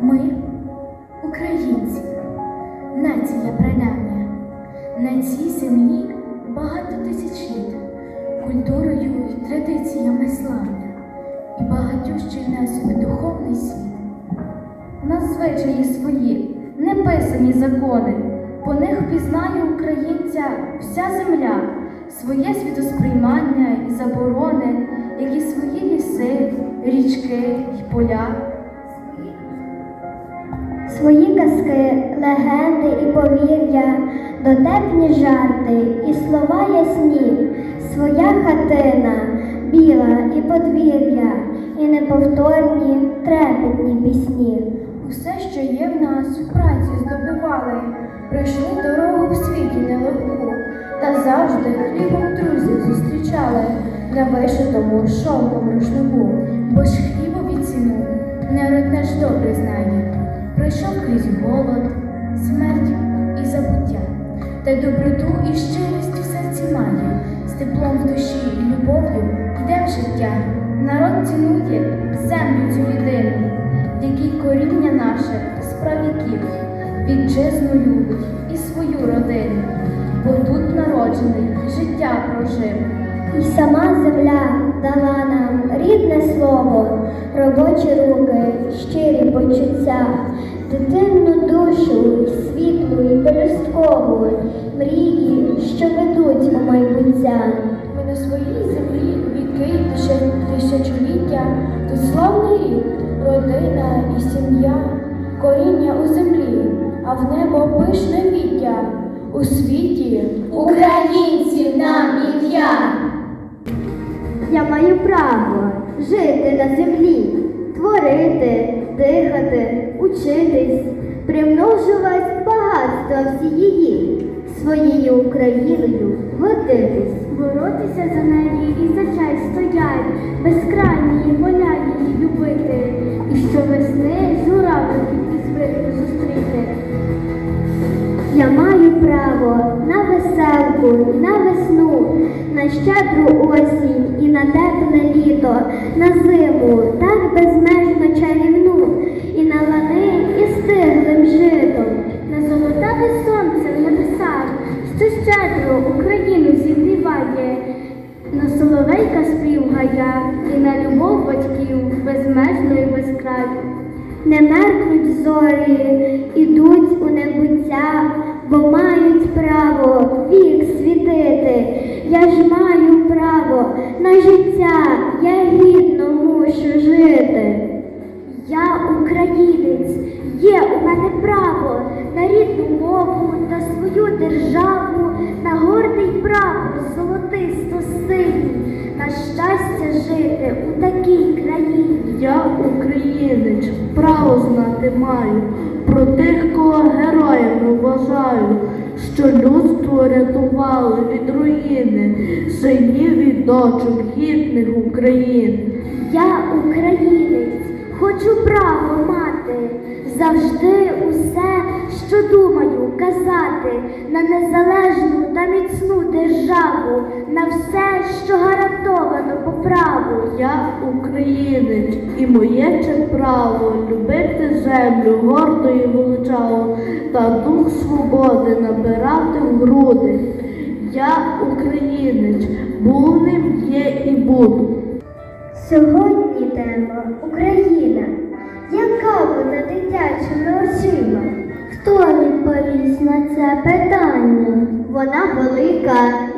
Ми українці, нація прадавня, на цій землі багато тисяч літ, культурою і традиціями славня, і багатющий нас духовний світ. У нас звичаї свої, неписані закони, по них пізнає українця вся земля, своє світосприймання і заборони, як і свої ліси, річки й поля. Свої казки, легенди і повір'я, дотепні жарти і слова ясні, своя хатина, біла і подвір'я, і неповторні трепетні пісні. Усе, що є в нас, в праці здобували, пройшли дорогу в світі нелегку, та завжди хлібом друзів зустрічали. На вишитому шовком рушнику, бо ж хлібові ціну народ наш добре знає. Пройшов крізь голод, смерть і забуття, та доброту і щирість в серці має, з теплом в душі і любов'ю йде в життя. Народ цінує землю цю єдину, якій коріння наше з вітчизну любить і свою родину, бо тут народжений життя прожив. І сама земля дала нам рідне слово, робочі руки, щирі почуття, дитинну душу, світлу і пелюсткову, мрії, що ведуть у майбуття. Ми на своїй землі віки тисячоліття, тут славний рід, родина і сім'я, коріння у землі, а в небо пишне віття. У світі українців нам ім'я. Я маю право жити на землі, творити, дихати, учитись, примножувати багатства всієї, своєю Україною гордитись. Боротися за неї і за честь стоять, безкрайні поля її любити, і щовесни журавликів і свитку зустріти. Я маю право на веселку, на весну, на щедру осінь і на тепле літо, на зиму, так безмежно чарівну, і на лани і стиглим житом, на золотаве сонце в небесах, що щедро Україну зігріває, на соловейка спів гая і на любов батьків безмежно і безкраю. Не меркнуть зорі, ідуть у небуття, бо мають право вік. Я ж маю право на життя, я гідно мушу жити. Я українець, є у мене право на рідну мову, на свою державу, на гордий прапор золотисто синій, на щастя жити у такій країні. Я українець, право знати маю про тих, кого героями вважаю, що людство рятували від руїни, синів і дочок гідних України. Я українець, хочу право мати, завжди усе, що думаю, казати, на незалежну та міцну державу, на все, що гарантовано по праву. Я українець, і моє це право любити землю гордо і величаво, та дух свободи набирати в груди. Я українець, був ним є і буду. Сьогодні тема Україна. Яка вона дитячими очима? Хто відповість на це питання? Вона велика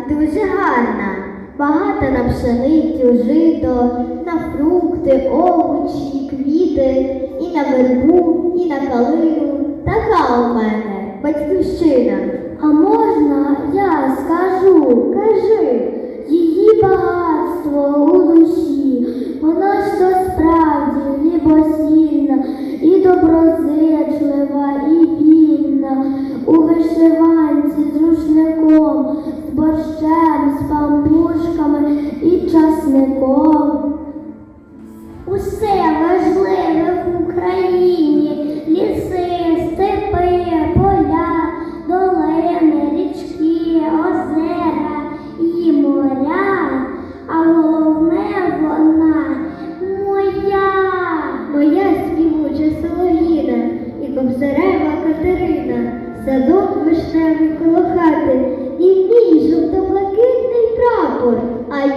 дуже гарна. Багата на пшеницю, жито, на фрукти, овочі, квіти, і на вербу, і на калину. Така у мене батьківщина. А можна я скажу, кажи,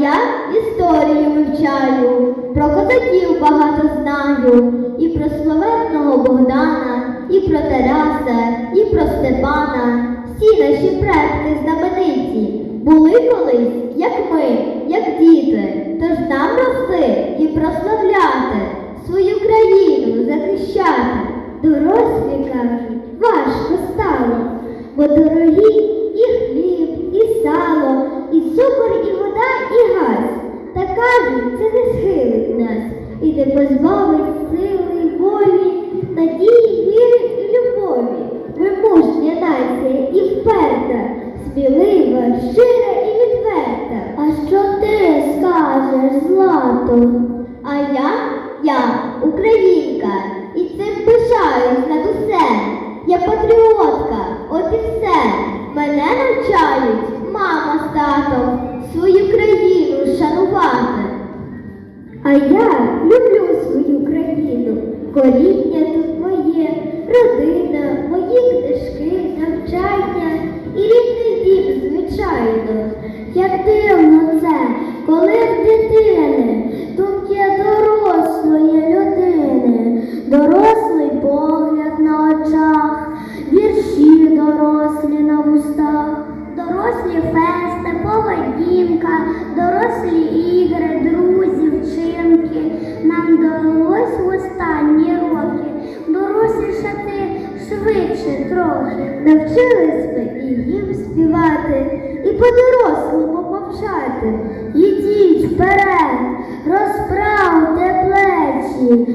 я історію вивчаю, про козаків багато знаю, і про славетного Богдана, і про Тараса, і про Степана. Всі наші предки знамениті були колись, як ми, як діти. Тож нам рости і прославляти, свою країну захищати. Дорослі кажуть, важко стало, бо дорогі і хліб, і сало, і цукор, і вода, і газ. Та кажуть, це не схилить нас і не позбавить сили, волі, надії, віри і любові. Ми мужня нація і вперта, смілива, щира і відверта. А що ти скажеш, Злато? А я, я українка, по-дорослому мовчати. Ідіть вперед, розправте плечі,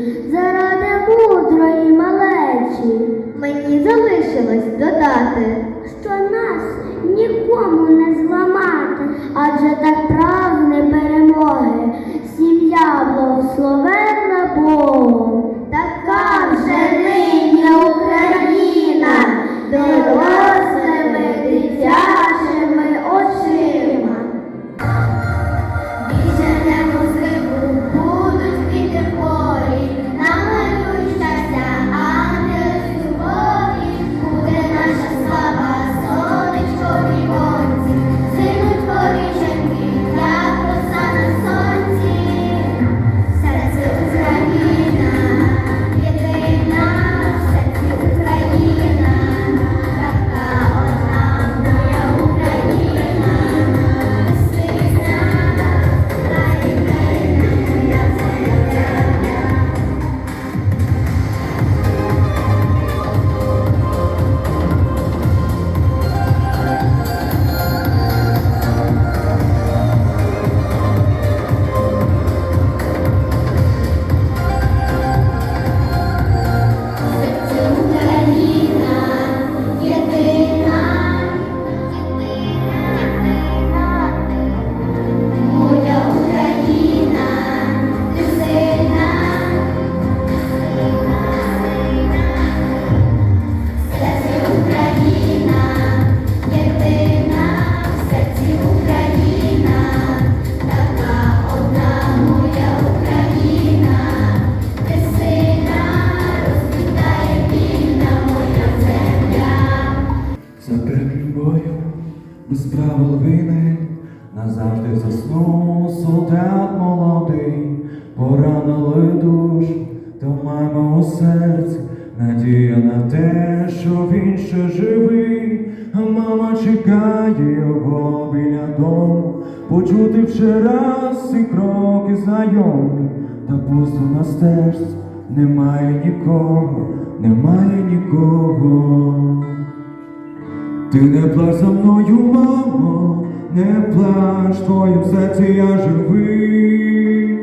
Ти не плач за мною, мамо, не плач, твоїм серці я живий.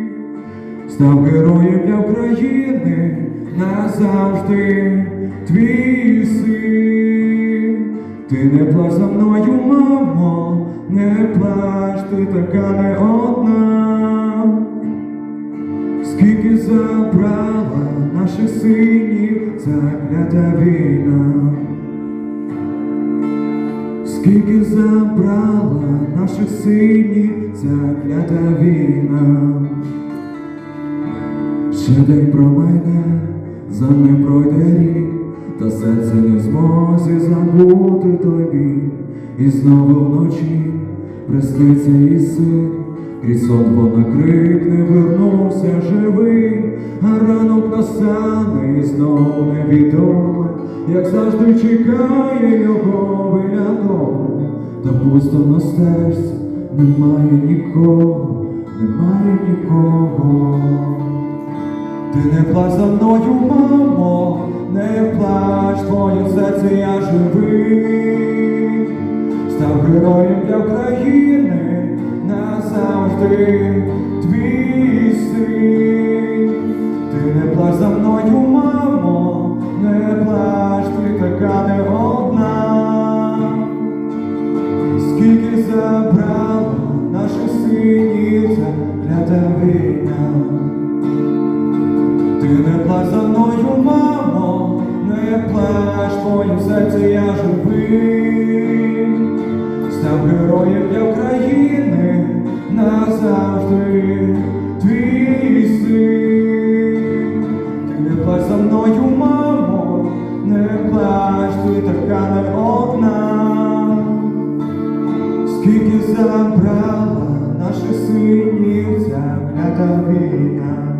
Став героєм для України назавжди твій син. Ти не плач за мною, мамо, не плач, ти така не одна. Скільки забрала наших синів клята війна. забрала наших синів заклята війна. Ще день про мене, за ним пройде рік, та серце не змозі забути тобі, і знову вночі присниться і син. І сонко на крик не вернувся живий, а ранок настане і знов невідоме, як завжди чекає його виглядом, та пусто на стежці немає нікого, немає нікого. Ти не плач за мною, мамо, не плач твоє серце я живий, став героєм для країни. Ти твій син, ти не плач за мною, мамо, не плач, ти така не одна, скільки забрала наша синіця для тебе війна. Ти не плач за мною, мамо, не плач, твоє серце я живий, став героєм для України назавжди твій син. Ти не плач за мною, мамо, не плач, ти така не одна, скільки забрала наших синів заклята війна.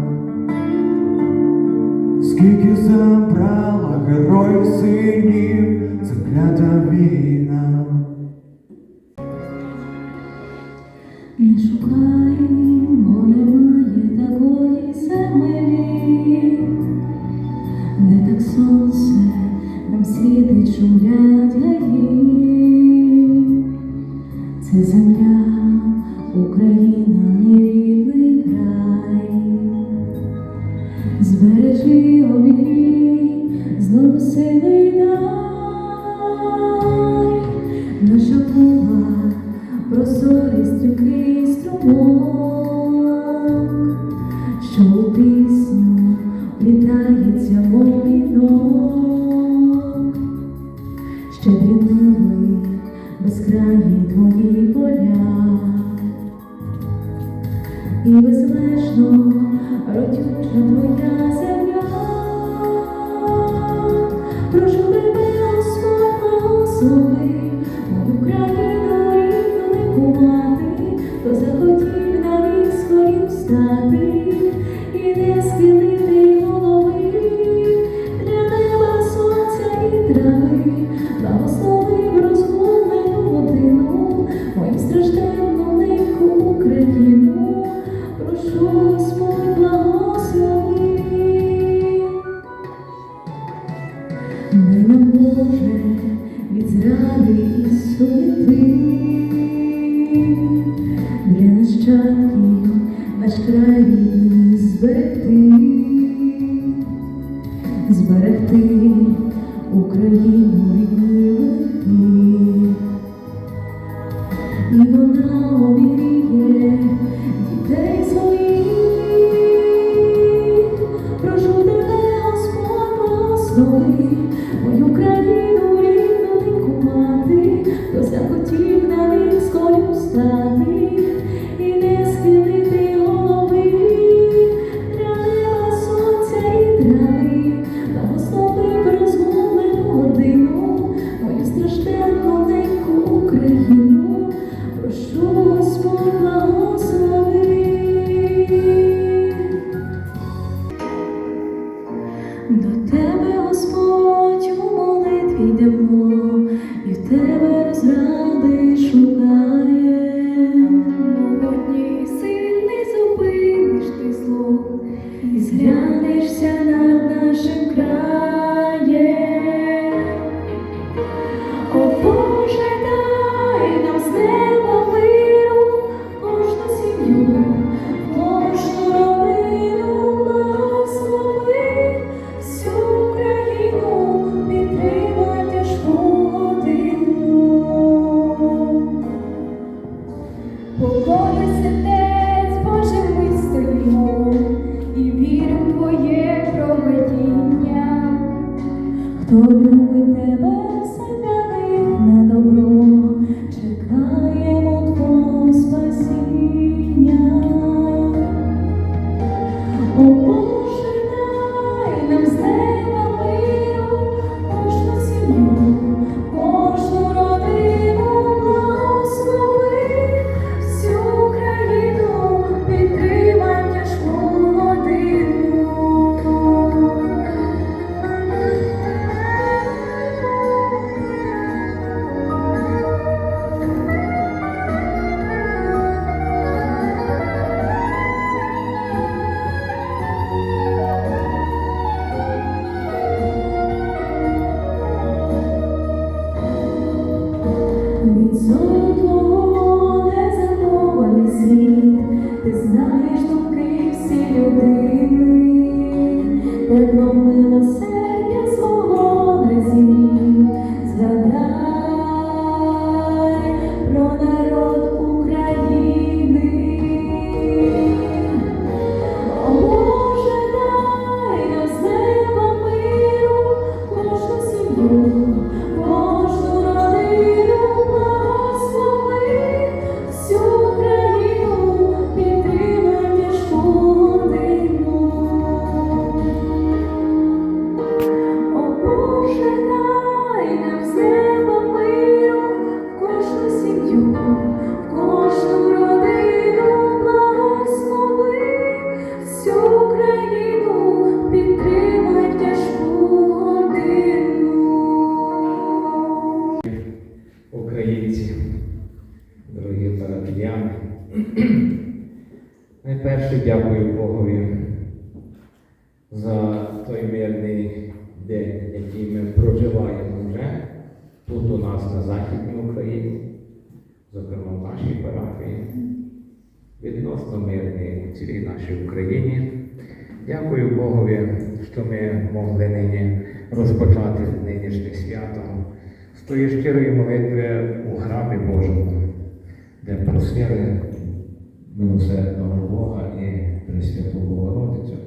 Милосердного Бога і Пресвяту Богородицю,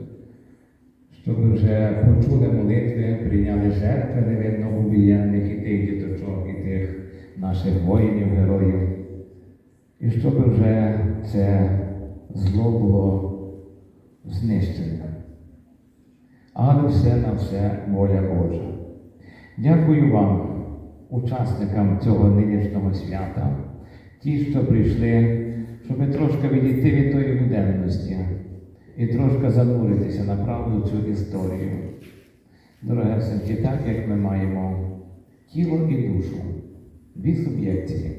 щоб вже почули молитви, прийняли жертви невинно убієнних і тих діточок, і тих наших воїнів, героїв, і щоб вже це зло було знищене. Але все на все воля Божа. Дякую вам, учасникам цього нинішнього свята, ті, що прийшли, щоб трошки відійти від тої буденності і трошки зануритися на правду цю історію. Дорогесенькі, так як ми маємо тіло і душу, дві суб'єкції,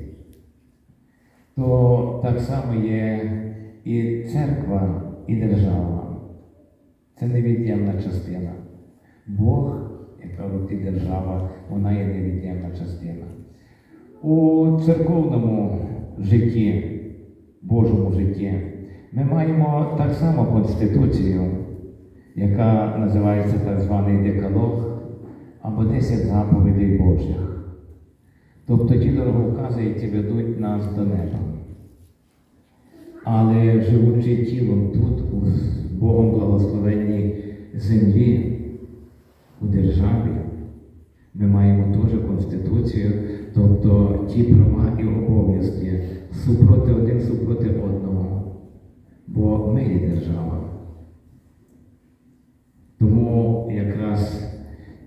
то так само є і церква, і держава. Це невід'ємна частина. Бог, як кажуть, і держава, вона є невід'ємна частина. У церковному житті, Божому житті, ми маємо так само Конституцію, яка називається так званий Декалог або 10 заповідей Божих. Тобто ті дороговкази, які ведуть нас до неба. Але живучи тілом тут, у Богом благословенній землі, у державі, ми маємо теж Конституцію, тобто ті права і обов'язки супроти один супроти одного. Бо ми є держава. Тому якраз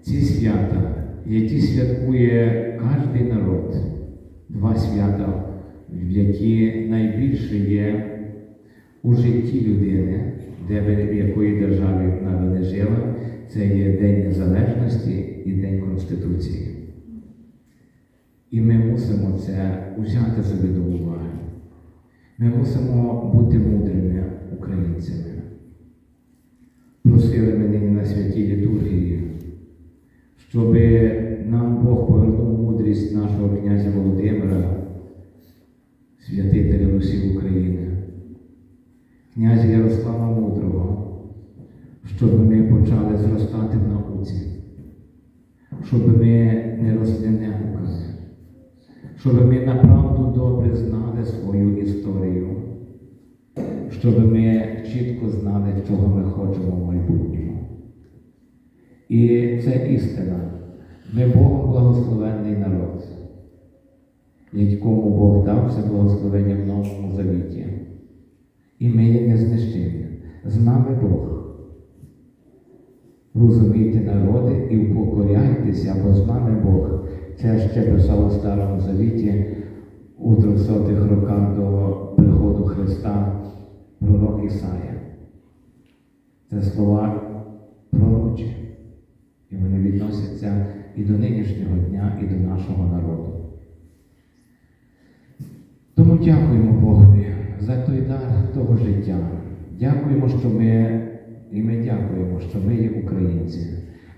ці свята, які святкує кожен народ, два свята, які найбільше є у житті людини, де в якої державі вона не жила, це є День Незалежності і День Конституції. І ми мусимо це собі до уваги. Ми мусимо бути мудрими українцями. Просили мене на святій літургії, щоб нам Бог повернув мудрість нашого князя Володимира, святителя Русі України, князя Ярослава Мудрого, щоб ми почали зростати в науці, щоб ми не росли неуками, щоб ми направду добре знали свою історію, щоб ми чітко знали, чого ми хочемо в майбутньому. І це істина. Ми Богом благословенний народ, якому Бог дав все благословення в Новому Завіті. І ми є незнищені. З нами Бог. Розумійте народи і упокоряйтеся, бо з нами Бог. Це ще писав у Старому Завіті у 300-х роках до приходу Христа пророк Ісая. Це слова пророчі. І вони відносяться і до нинішнього дня, і до нашого народу. Тому дякуємо Богові за той дар того життя. Дякуємо, що ми, і ми дякуємо, що ми є українці,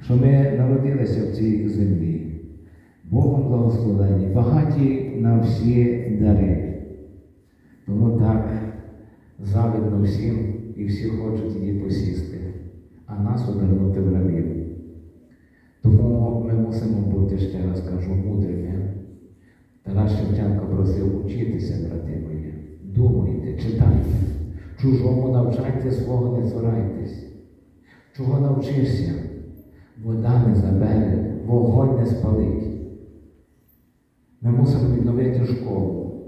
що ми народилися в цій землі. Богом благословені, багаті на всі дари. Тому так завидно всім і всі хочуть її посісти, а нас обернути в рабів. Тому ми мусимо бути, ще раз кажу, мудрими. Тарас Шевченко просив учитися, брати мої. Думайте, читайте. Чужому навчайте, свого не цурайтесь. Чого навчишся? Вода не забере, вогонь не спалить. Ми мусимо відновити школу.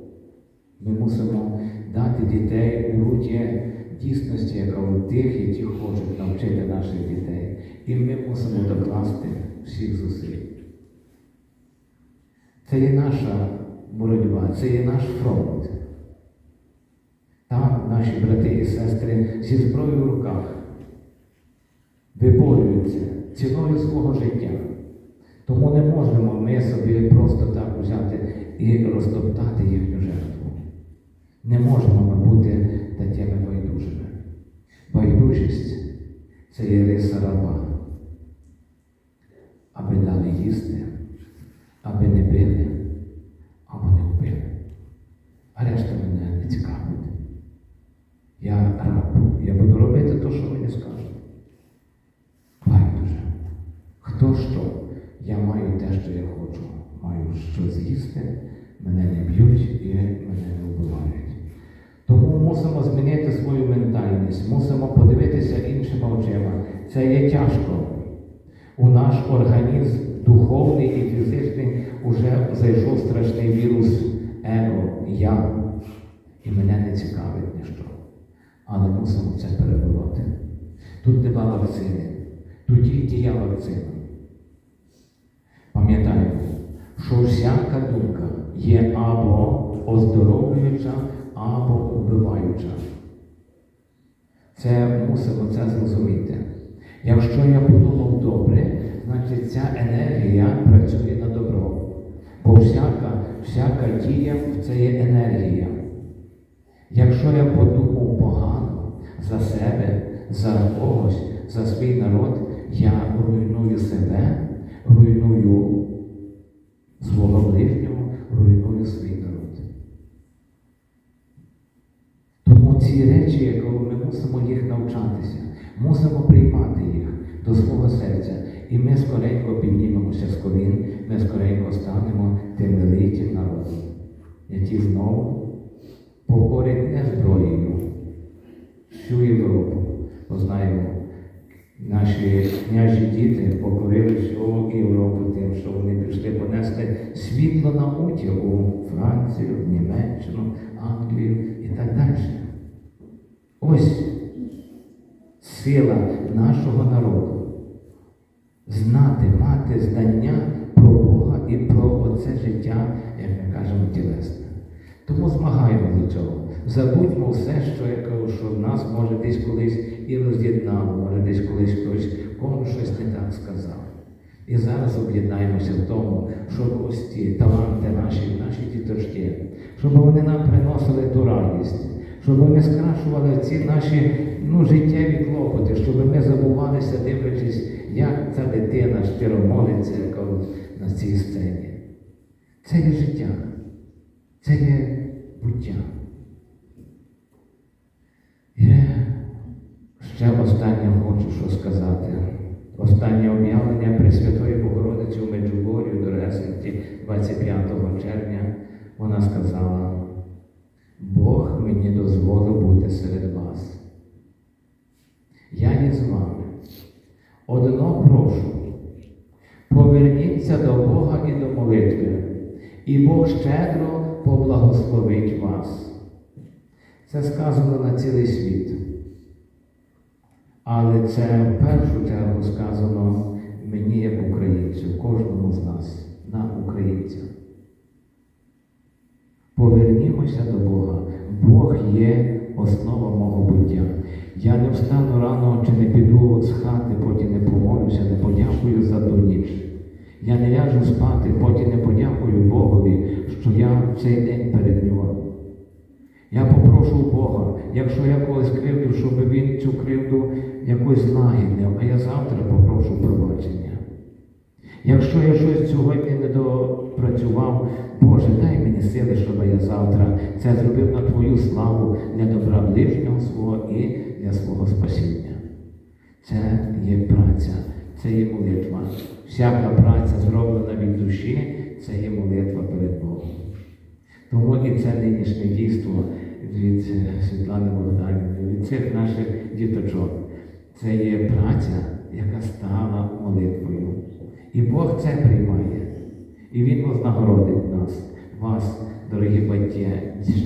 Ми мусимо дати дітей у руки дійсності, яка у тих, які хочуть навчити наших дітей. І ми мусимо докласти всіх зусиль. Це є наша боротьба, це є наш фронт. Там наші брати і сестри зі зброєю в руках виборюються ціною свого життя. Тому не можемо ми собі просто так взяти і розтоптати їхню жертву. Не можемо ми бути такими байдужими. Байдужість це є риса раба. Аби дали їсти, аби не били, або не вбили. А решта мене не цікавить. Я раб. Я буду робити те, що мені скажуть. Байдуже. Хто що? Я маю те, що я хочу. Маю що з'їсти, мене не б'ють і мене не вбивають. Тому мусимо змінити свою ментальність, мусимо подивитися іншими очима. Це є тяжко. У наш організм духовний і фізичний уже зайшов страшний вірус его, я. І мене не цікавить ніщо. Але мусимо це перебороти. Тут нема вакцини, тут тільки є вакцина. Що всяка думка є або оздоровлююча, або вбиваюча. Це мусимо це зрозуміти. Якщо я подумав добре, значить ця енергія працює на добро. Бо всяка, всяка дія це є енергія. Якщо я подумав погано за себе, за когось, за свій народ, я руйную себе, руйную свого ближнього, руйную свій народ. Тому ці речі, які ми мусимо їх навчатися, мусимо приймати їх до свого серця. І ми скоренько піднімемося з колін, ми скоренько станемо тим великим народом, який знову покорить не зброєю всю Європу. Бо знаємо, наші княжі діти покорили всю Європу тим, що вони пішли понесли світло науки у Францію, Німеччину, Англію і так далі. Ось сила нашого народу. Знати, мати знання про Бога і про оце життя, як ми кажемо, тілесне. Тому змагаємо до цього. Забудьмо все, що я кажу, нас може десь колись і роз'єднало, може десь колись хтось кому щось не так сказав. І зараз об'єднаємося в тому, щоб ось ці таланти наші, наші діточки, щоб вони нам приносили ту радість, щоб вони скрашували ці наші ну, життєві клопоти, щоб ми забувалися, дивлячись, як ця дитина щиро молиться яка на цій сцені. Це є життя, це є буття. Я ще останнє хочу що сказати. Останнє об'явлення Пресвятої Богородиці у Меджугорі, дорогесенькі, 25 червня, вона сказала, Бог мені дозволив бути серед вас. Я є з вами. Одно прошу, поверніться до Бога і до молитви, і Бог щедро поблагословить вас. Це сказано на цілий світ. Але це в першу чергу сказано мені як українцю, кожному з нас, нам, українцям. Повернімося до Бога. Бог є основа мого буття. Я не встану рано чи не піду з хати, потім не помолюся, не подякую за ту ніч. Я не ляжу спати, потім не подякую Богові, що я в цей день перед нього. Я попрошу Бога, якщо я когось кривдив, щоб він цю кривду якось злагіднив, а я завтра попрошу пробачення. Якщо я щось сьогодні не допрацював, Боже, дай мені сили, щоб я завтра це зробив на Твою славу для добра ближнього свого і для свого спасіння. Це є праця, це є молитва. Всяка праця зроблена від душі, це є молитва перед Богом. Тому і це нинішнє дійство від Світлани Богданівни, від цих наших діточок. Це є праця, яка стала молитвою. І Бог це приймає. І Він вознагородить нас, вас, дорогі батьки.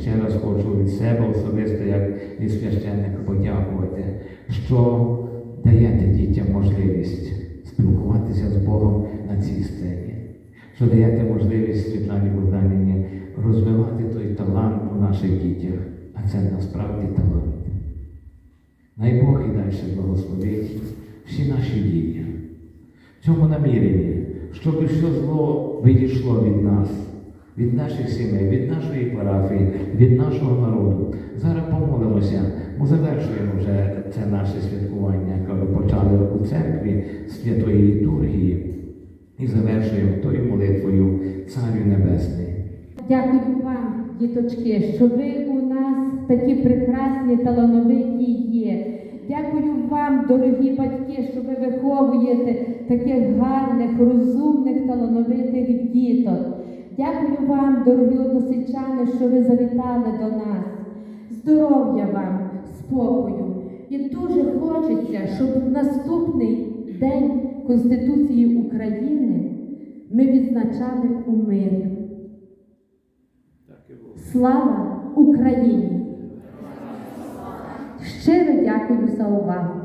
Ще раз хочу від себе особисто, як від священника, подякувати, що даєте дітям можливість спілкуватися з Богом на цій сцені, що даєте можливість Світлані Богданівні розвивати той талант у наших дітях, а це насправді талант. Най Бог і далі благословить всі наші дії. В цьому наміренні, щоб все зло відійшло від нас, від наших сімей, від нашої парафії, від нашого народу. Зараз помолимося, ми завершуємо вже це наше святкування, яке почали у церкві святої літургії, і завершуємо тою молитвою Царю Небесний. Дякую вам, діточки, що ви такі прекрасні, талановиті є. Дякую вам, дорогі батьки, що ви виховуєте таких гарних, розумних, талановитих діток. Дякую вам, дорогі односельчани, що ви завітали до нас. Здоров'я вам, спокою. І дуже хочеться, щоб в наступний день Конституції України ми відзначали у мирі. Слава Україні! Щиро дякую за увагу.